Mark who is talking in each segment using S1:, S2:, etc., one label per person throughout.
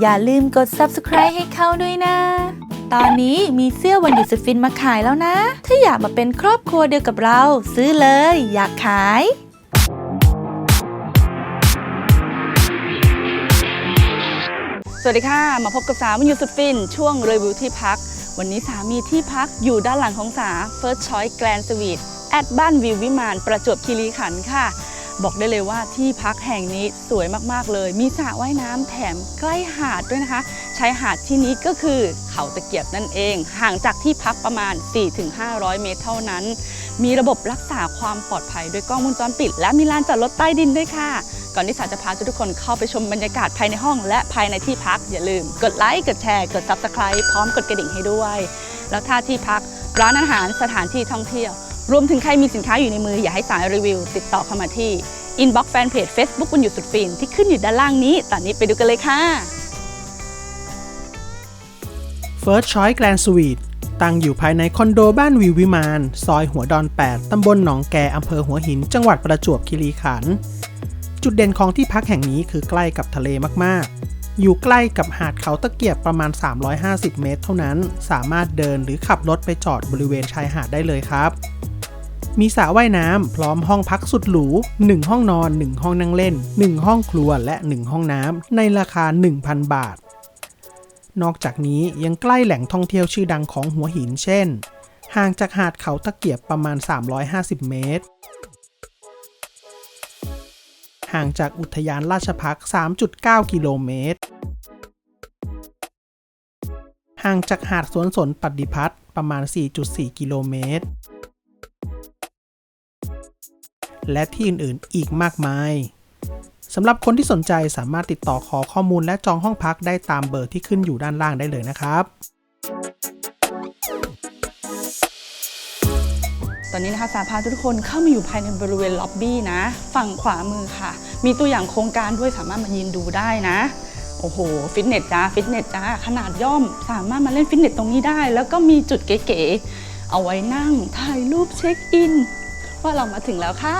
S1: อย่าลืมกด subscribe ให้เขาด้วยนะ ตอนนี้มีเสื้อวันหยุดสุดฟินมาขายแล้วนะ ถ้าอยากมาเป็นครอบครัวเดียวกับเรา ซื้อเลย อยากขาย
S2: สวัสดีค่ะ มาพบกับสาวันหยุดสุดฟิน ช่วงรีวิวที่พัก วันนี้สามีที่พักอยู่ด้านหลังของสา First Choice Grand Suite แอดบ้านวิววิมานประจวบคีรีขันธ์ค่ะ บอกได้เลยว่าที่พักแห่งนี้สวยมากๆเลย มีสระว่ายน้ำแถมใกล้หาดด้วยนะคะชายหาดที่นี้ก็คือเขาตะเกียบนั่นเอง ห่างจากที่พักประมาณ 4-500 เมตรเท่านั้น มีระบบรักษาความปลอดภัยด้วยกล้องวงจรปิด และมีลานจอดรถใต้ดินด้วยค่ะ ก่อนที่สาจะพาทุกคนเข้าไปชมบรรยากาศภายในห้อง และภายในที่พักอย่าลืม กดไลค์กดแชร์กด Subscribe พร้อมกดกระดิ่งให้ด้วย แล้วถ้าที่พักร้านอาหารสถานที่ท่องเที่ยว รวมถึงใครมีสินค้าอยู่ในมืออยากให้สายรีวิว ติดต่อเข้ามาที่ Inbox Fanpage Facebook วันหยุดสุดฟินที่ขึ้นอยู่ด้านล่างนี้ ตอนนี้ไปดูกันเลยค่ะ
S3: First Choice Grand Suite ตั้งอยู่ภายในคอนโดบ้านวิววิมาน ซอยหัวดอน 8 ตำบลหนองแก อำเภอหัวหิน จังหวัดประจวบคีรีขันธ์จุดเด่นของที่พักแห่งนี้คือใกล้กับทะเลมากๆ อยู่ใกล้กับหาดเขาตะเกียบประมาณ 350 เมตร เท่านั้น สามารถเดินหรือขับรถไปจอดบริเวณชายหาดได้เลยครับ มีสระว่ายน้ำพร้อมห้องพักสุดหรู 1 ห้องนอน 1 ห้องนั่งเล่น 1 ห้องครัวและ 1 ห้องน้ำในราคา 1,000 บาท นอกจากนี้ยังใกล้แหล่งท่องเที่ยวชื่อดังของหัวหินเช่น ห่างจากหาดเขาตะเกียบประมาณ 350 เมตรห่างจากอุทยานราชพักษ์3.9 กิโลเมตร ห่างจากหาดสวนสนปฏิพัฒน์ประมาณ 4.4 กิโลเมตร และที่อื่นๆ อีกมากมายสำหรับคนที่สนใจสามารถติดต่อขอข้อมูลและจองห้องพักได้ตามเบอร์ที่ขึ้นอยู่ด้านล่างได้เลยนะครับ
S2: ตอนนี้นะคะสาพาทุกคนเข้ามาอยู่ภายในบริเวณล็อบบี้นะ ฝั่งขวามือค่ะ มีตัวอย่างโครงการด้วยสามารถมายืนดูได้นะ โอ้โห ฟิตเนสจ้าฟิตเนสจ้าขนาดย่อม สามารถมาเล่นฟิตเนสตรงนี้ได้ แล้วก็มีจุดเก๋ๆเอาไว้นั่งถ่ายรูปเช็คอิน ว่าเรามาถึงแล้วค่ะ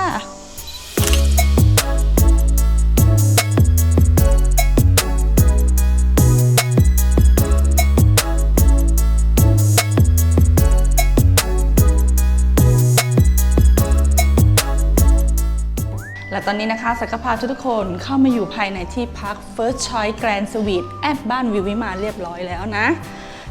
S2: และตอนนี้นะคะสักพาทุกๆคนเข้ามาอยู่ภายในที่พัก First Choice Grand Suite แอดบ้านวิววิมานเรียบร้อยแล้วนะ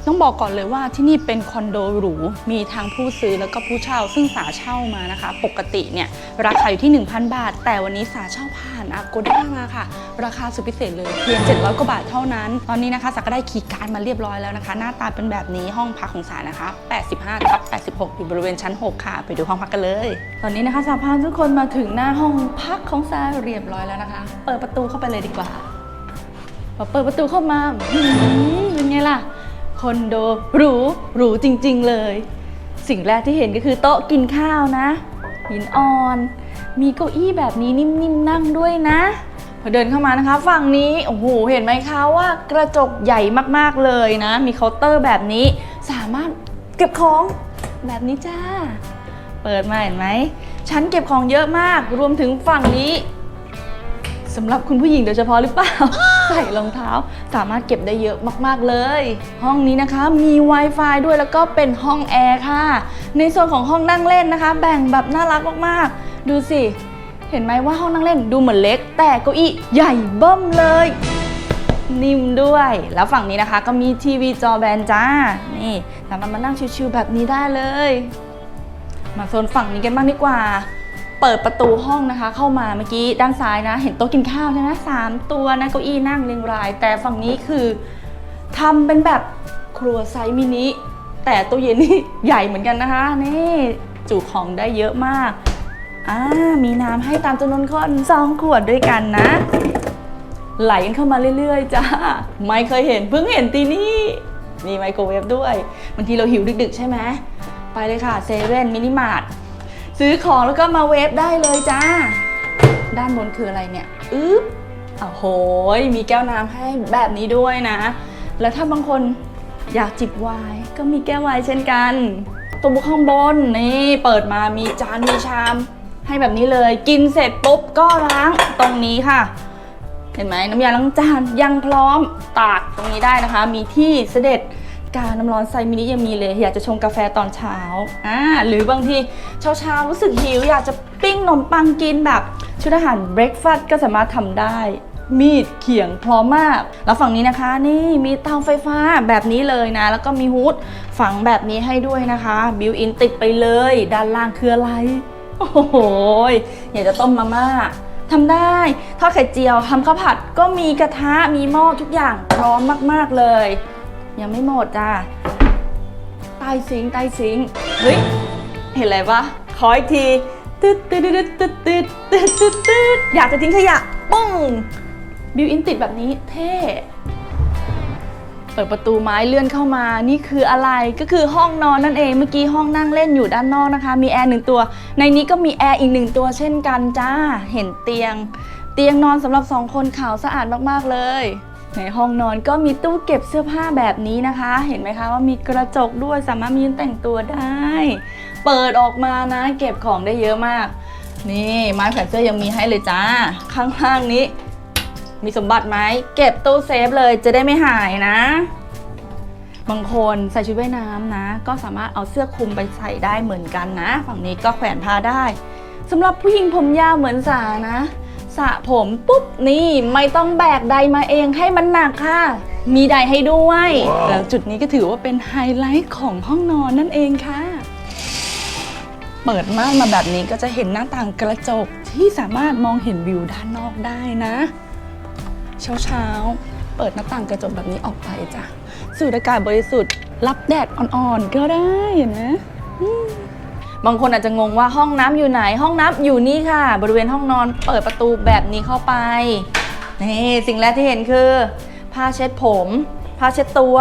S2: ต้องบอกก่อนเลยว่าที่นี่เป็นคอนโดหรู มีทั้งผู้ซื้อแล้วก็ผู้เช่า ซึ่งสาเช่ามานะคะ ปกติเนี่ยราคาอยู่ที่ 1,000 บาท แต่วันนี้สาเช่าผ่านอากูด้ามาค่ะ ราคาสุดพิเศษเลยเพียง 700 กว่าบาทเท่านั้น ตอนนี้นะคะสักก็ได้คีย์การ์ดมาเรียบร้อยแล้วนะคะ หน้าตาเป็นแบบนี้ห้องพักของสานะคะ 85ทับ86 อยู่บริเวณชั้น 6 ค่ะ ไปดูห้องพักกันเลย ตอนนี้นะคะสาพาทุกคนมาถึงหน้าห้องพักของสาเรียบร้อยแล้วนะคะ เปิดประตูเข้าไปเลยดีกว่าพอเปิดประตูเข้ามาหืมเป็นไงล่ะ คอนโดหรูหรูจริง ๆ เลย สิ่งแรกที่เห็นก็คือโต๊ะกินข้าวนะ หินอ่อน มีเก้าอี้แบบนี้นิ่มๆนั่งด้วยนะพอเดินเข้ามานะคะ ฝั่งนี้โอ้โหเห็นไหมคะว่ากระจกใหญ่มากๆเลยนะ มีเคาน์เตอร์แบบนี้ สามารถเก็บของแบบนี้จ้า เปิดมาเห็นไหมชั้นเก็บของเยอะมากรวมถึงฝั่งนี้สำหรับคุณผู้หญิงโดยเฉพาะหรือเปล่า ใส่รองเท้า สามารถเก็บได้เยอะมากๆเลย ห้องนี้นะคะมี Wi-Fi ด้วยแล้วก็เป็นห้องแอร์ค่ะ ในส่วนของห้องนั่งเล่นนะคะ แบ่งแบบน่ารักมากๆ ดูสิ เห็นไหมว่าห้องนั่งเล่นดูเหมือนเล็ก แต่เก้าอี้ใหญ่เบิ้มเลย นิ่มด้วย แล้วฝั่งนี้นะคะ ก็มีทีวีจอแบนจ้า นี่สามารถมานั่งชิวๆแบบนี้ได้เลย มาโซนฝั่งนี้กันบ้างดีกว่า เปิดประตูห้องนะคะ เข้ามาเมื่อกี้ด้านซ้ายนะ เห็นโต๊ะกินข้าวใช่ไหมสามตัวนะเก้าอี้นั่งเรียงราย แต่ฝั่งนี้คือทำเป็นแบบครัวไซส์มินิแต่ตู้เย็นนี่ใหญ่เหมือนกันนะคะนี่จุของได้เยอะมากอ่ามีน้ำให้ตามจำนวนคนสองขวดด้วยกันนะ ไหลกันเข้ามาเรื่อยๆจ้าไม่เคยเห็นเพิ่งเห็นตีนี่มีไมโครเวฟด้วยบางทีเราหิวดึกๆ ใช่ไหมไปเลยค่ะเซเว่นมินิมาร์ท ซื้อของแล้วก็มาเวฟได้เลยจ้า ด้านบนคืออะไรเนี่ยอึ๊บอ้าวโหยมีแก้วน้ำให้แบบนี้ด้วยนะ แล้วถ้าบางคนอยากจิบไวน์ก็มีแก้วไวน์เช่นกันตัวบุข้างบนนี่เปิดมามีจานมีชาม ให้แบบนี้เลย กินเสร็จปุ๊บก็ล้างตรงนี้ค่ะ เห็นไหมน้ำยาล้างจานยังพร้อมตากตรงนี้ได้นะคะ มีที่เสด็จ การน้ำร้อนไซมินิยังมีเลย อยากจะชงกาแฟตอนเช้าอ่าหรือบางทีเช้าเช้าๆรู้สึกหิว อยากจะปิ้งขนมปังกินแบบชุดอาหารเบรกฟาสต์ก็สามารถทำได้ มีดเขียงพร้อมมาก แล้วฝั่งนี้นะคะ นี่มีเตาไฟฟ้าแบบนี้เลยนะ แล้วก็มีฮูดฝังแบบนี้ให้ด้วยนะคะบิวอินติดไปเลย ด้านล่างคืออะไรโอ้โหยอยากจะต้มมาม่าทำได้ทอดไข่เจียวทำข้าวผัดก็มีกระทะมีหม้อทุกอย่างพร้อมมาก ๆ เลย ยังไม่หมดจ้าใต้ซิงค์ใต้ซิงค์เฮ้ย เห็นอะไรปะขออีกทีตึ๊ดตึ๊ดตึ๊ดตึ๊ดตึ๊ดตึ๊ดตึ๊ดตึ๊ดอยากจะทิ้งขยะปุ้งบิวอินติดแบบนี้เท่เปิดประตูไม้เลื่อนเข้ามานี่คืออะไรก็คือห้องนอนนั่นเองเมื่อกี้ห้องนั่งเล่นอยู่ด้านนอกนะคะ มีแอร์หนึ่งตัว ในนี้ก็มีแอร์อีกหนึ่งตัวเช่นกันจ้าเห็นเตียง เตียงนอนสำหรับสองคนขาวสะอาดมากๆเลย ในห้องนอนก็มีตู้เก็บเสื้อผ้าแบบนี้นะคะ เห็นไหมคะว่ามีกระจกด้วยสามารถมียืนแต่งตัวได้ เปิดออกมานะเก็บของได้เยอะมาก นี่ไม้แขวนเสื้อยังมีให้เลยจ้า ข้างล่างนี้ มีสมบัติไหมเก็บตู้เซฟเลยจะได้ไม่หายนะบางคนใส่ชุดว่ายน้ำนะ ก็สามารถเอาเสื้อคลุมไปใส่ได้เหมือนกันนะ ฝั่งนี้ก็แขวนผ้าได้สำหรับผู้หญิงผมยาวเหมือนสานะ สระผมปุ๊บนี่ไม่ต้องแบกใดมาเองให้มันหนักค่ะ มีใดให้ด้วย แล้วจุดนี้ก็ถือว่าเป็นไฮไลท์ของห้องนอนนั่นเองค่ะ เปิดม่านมาแบบนี้ก็จะเห็นหน้าต่างกระจกที่สามารถมองเห็นวิวด้านนอกได้นะ เช้าเช้าๆเปิดหน้าต่างกระจกแบบนี้ออกไปจ้ะสูดอากาศบริสุทธิ์ รับแดดอ่อนๆก็ได้เห็นไหมอืม บางคนอาจจะงงว่าห้องน้ำอยู่ไหน ห้องน้ำอยู่นี่ค่ะ บริเวณห้องนอนเปิดประตูแบบนี้เข้าไปนี่สิ่งแรกที่เห็นคือ ผ้าเช็ดผม ผ้าเช็ดตัว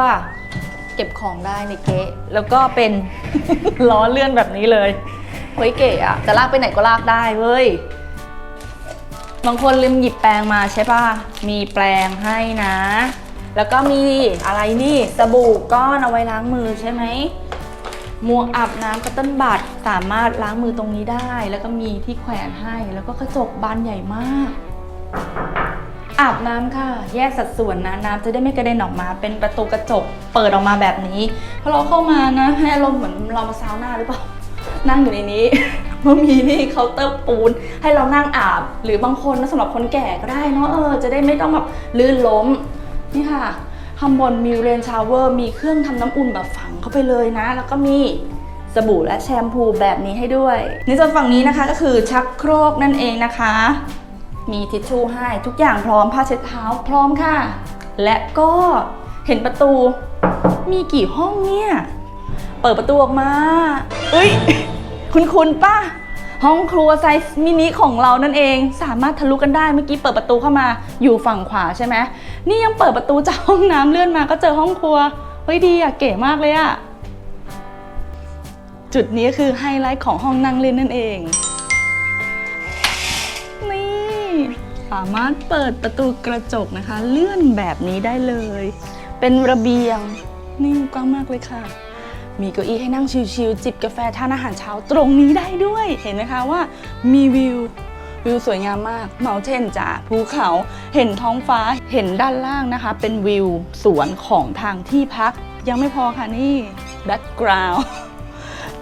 S2: เก็บของได้ในเก๊ะแล้วก็เป็น ล้อเลื่อนแบบนี้เลยเฮ้ยเก๋อะจะลากไปไหนก็ลากได้เว้ยบางคนลืมหยิบแปรงมาใช่ป่ะ มีแปรงให้นะ แล้วก็มีอะไรนี่สบู่ก้อนเอาไว้ล้างมือใช่ไหม หมวกอาบน้ำคัตเติ้ลบัตสามารถล้างมือตรงนี้ได้ แล้วก็มีที่แขวนให้ แล้วก็กระจกบานใหญ่มาก อาบน้ำค่ะ แยกสัดส่วนนะน้ำจะได้ไม่กระเด็นออกมา เป็นประตูกระจกเปิดออกมาแบบนี้พอเราเข้ามานะ ให้อารมณ์เหมือนเรามาซาวน่าหรือเปล่านั่งอยู่ในนี้มันมีนี่เคาน์เตอร์ปูน ให้เรานั่งอาบ หรือบางคนนะสำหรับคนแก่ก็ได้เนาะเออจะได้ไม่ต้องแบบลื่นล้มนี่ค่ะ ข้างบนมีเรนชาวเวอร์มีเครื่องทำน้ำอุ่นแบบฝังเข้าไปเลยนะ แล้วก็มีสบู่และแชมพูแบบนี้ให้ด้วยในส่วนฝั่งนี้นะคะก็คือชักโครกนั่นเองนะคะ มีทิชชู่ให้ทุกอย่างพร้อมผ้าเช็ดเท้าพร้อมค่ะ และก็เห็นประตูมีกี่ห้องเนี่ย เปิดประตูออกมาเอ้ย คุณคุณป้า ห้องครัวไซส์มินิของเรานั่นเอง สามารถทะลุกันได้เมื่อกี้เปิดประตูเข้ามาอยู่ฝั่งขวาใช่ไหมนี่ยังเปิดประตูจากห้องน้ำเลื่อนมาก็เจอห้องครัวเฮ้ยดีอะเก๋มากเลยอะจุดนี้คือไฮไลท์ของห้องนั่งเล่นนั่นเองนี่สามารถเปิดประตูกระจกนะคะ เลื่อนแบบนี้ได้เลย เป็นระเบียงนี่กว้างมากเลยค่ะ มีเก้าอี้ให้นั่งชิลๆจิบกาแฟทานอาหารเช้าตรงนี้ได้ด้วย เห็นไหมคะว่ามีวิววิวสวยงามมากเมาเทนจ้าภูเขาเห็นท้องฟ้าเห็นด้านล่างนะคะ เป็นวิวสวนของทางที่พัก ยังไม่พอค่ะนี่แบ็กกราวด์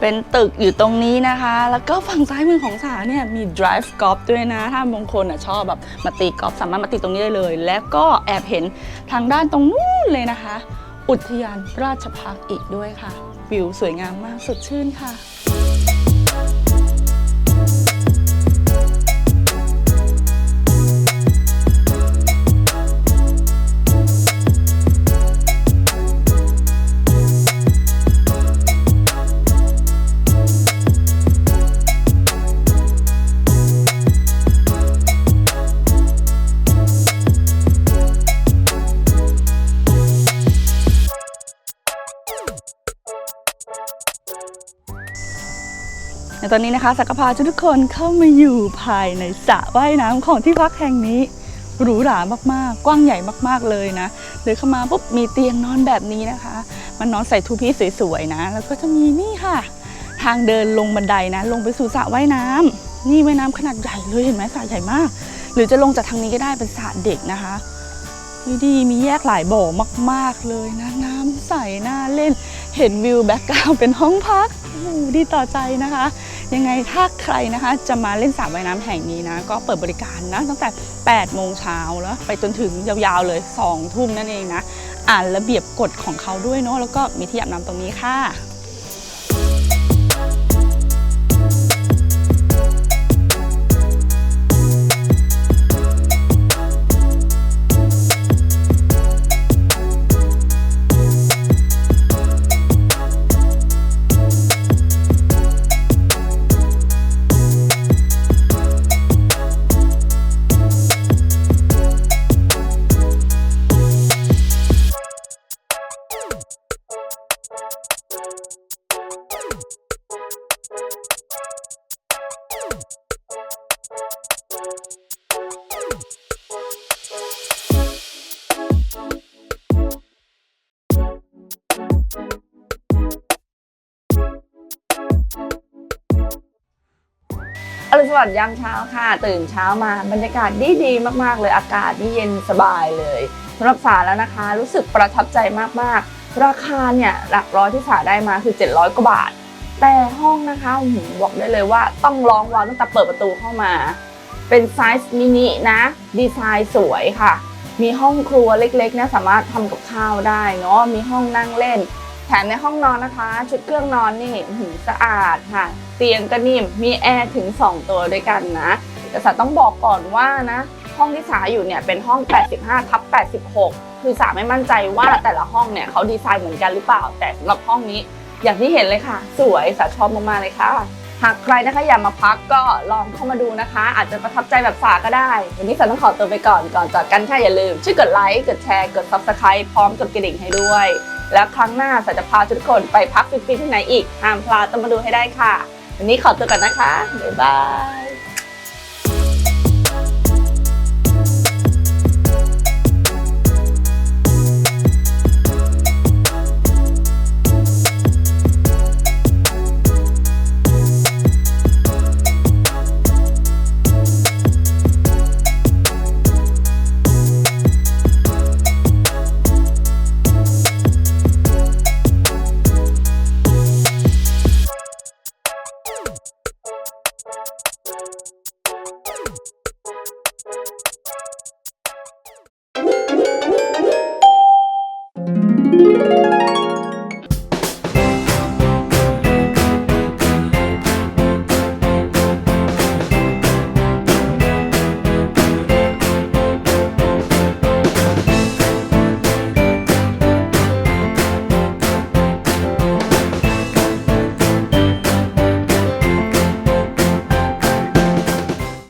S2: เป็นตึกอยู่ตรงนี้นะคะ แล้วก็ฝั่งซ้ายมือของสาเนี่ยมี drive golf ด้วยนะ ถ้าบางคนอะชอบแบบมาตีกอล์ฟสามารถมาตีตรงนี้ได้เลย และก็แอบเห็นทางด้านตรงนู้นเลยนะคะ อุทยานราชพักษ์อีกด้วยค่ะ วิวสวยงามมากสดชื่นค่ะ อนนี้นะคะสักกพาทุกคนเข้ามาอยู่ภายในสระว่ายน้ำของที่พักแห่งนี้หรูหรามากๆ กว้างใหญ่มากๆเลยนะเดินเข้ามาปุ๊บมีเตียงนอนแบบนี้นะคะ มันนอนใส่ทูพีซสวยๆนะ แล้วก็จะมีนี่ค่ะ ทางเดินลงบันไดนะ ลงไปสู่สระว่ายน้ำนี่ว่ายน้ำขนาดใหญ่เลยเห็นไหมสระใหญ่มาก
S4: หรือจะลงจากทางนี้ก็ได้เป็นสระเด็กนะคะวิดีมีแยกหลายบ่อมากๆเลยนะ น้ำใสน่าเล่น เห็นวิวแบ็กกราวเป็นห้องพักดีต่อใจนะคะ ยังไงถ้าใครนะคะจะมาเล่นสระว่ายน้ำแห่งนี้นะ ก็เปิดบริการนะ ตั้งแต่ 8 โมงเช้าแล้วไปจนถึงยาวๆเลย 2 ทุ่มนั่นเองนะ อ่านระเบียบกฎของเขาด้วยเนาะแล้วก็มีที่อาบน้ำตรงนี้ค่ะ
S2: สวัสดิ์ยามเช้าค่ะ ตื่นเช้ามาบรรยากาศดีดีมากๆ เลยอากาศนี่เย็นสบายเลยสำหรับสาแล้วนะคะ รู้สึกประทับใจมากๆ ราคาเนี่ยหลักร้อยที่สาได้มาคือ 700กว่าบาท แต่ห้องนะคะบอกได้เลยว่าต้องร้องว้าวตั้งแต่เปิดประตูเข้ามา เป็นไซส์มินินะ ดีไซน์สวยค่ะ มีห้องครัวเล็กๆนะสามารถทำกับข้าวได้เนาะมีห้องนั่งเล่น แถมในห้องนอนนะคะ ชุดเครื่องนอนนี่หือสะอาดค่ะ เตียงก็นิ่มมีแอร์ถึง 2 ตัวด้วยกันนะ แต่สาต้องบอกก่อนว่านะ ห้องที่สาอยู่เนี่ยเป็นห้อง 85ทับ86 คือสาไม่มั่นใจว่าแต่ละห้องเนี่ยเขาดีไซน์เหมือนกันหรือเปล่า แต่สำหรับห้องนี้อย่างที่เห็นเลยค่ะ สวยสาชอบมากๆเลยค่ะ หากใครนะคะอยากมาพักก็ลองเข้ามาดูนะคะ อาจจะประทับใจแบบสาก็ได้ วันนี้สาต้องขอตัวไปก่อนก่อนจากกันค่ะอย่าลืมช่วยกดไลค์กดแชร์กด subscribe พร้อมกดกระดิ่งให้ด้วยแล้วครั้งหน้าสาจะพาทุกคนไปพักฟินๆที่ไหนอีกห้ามพลาดต้องมาดูให้ได้ค่ะ วันนี้ขอตัวก่อนนะคะ บ๊ายบาย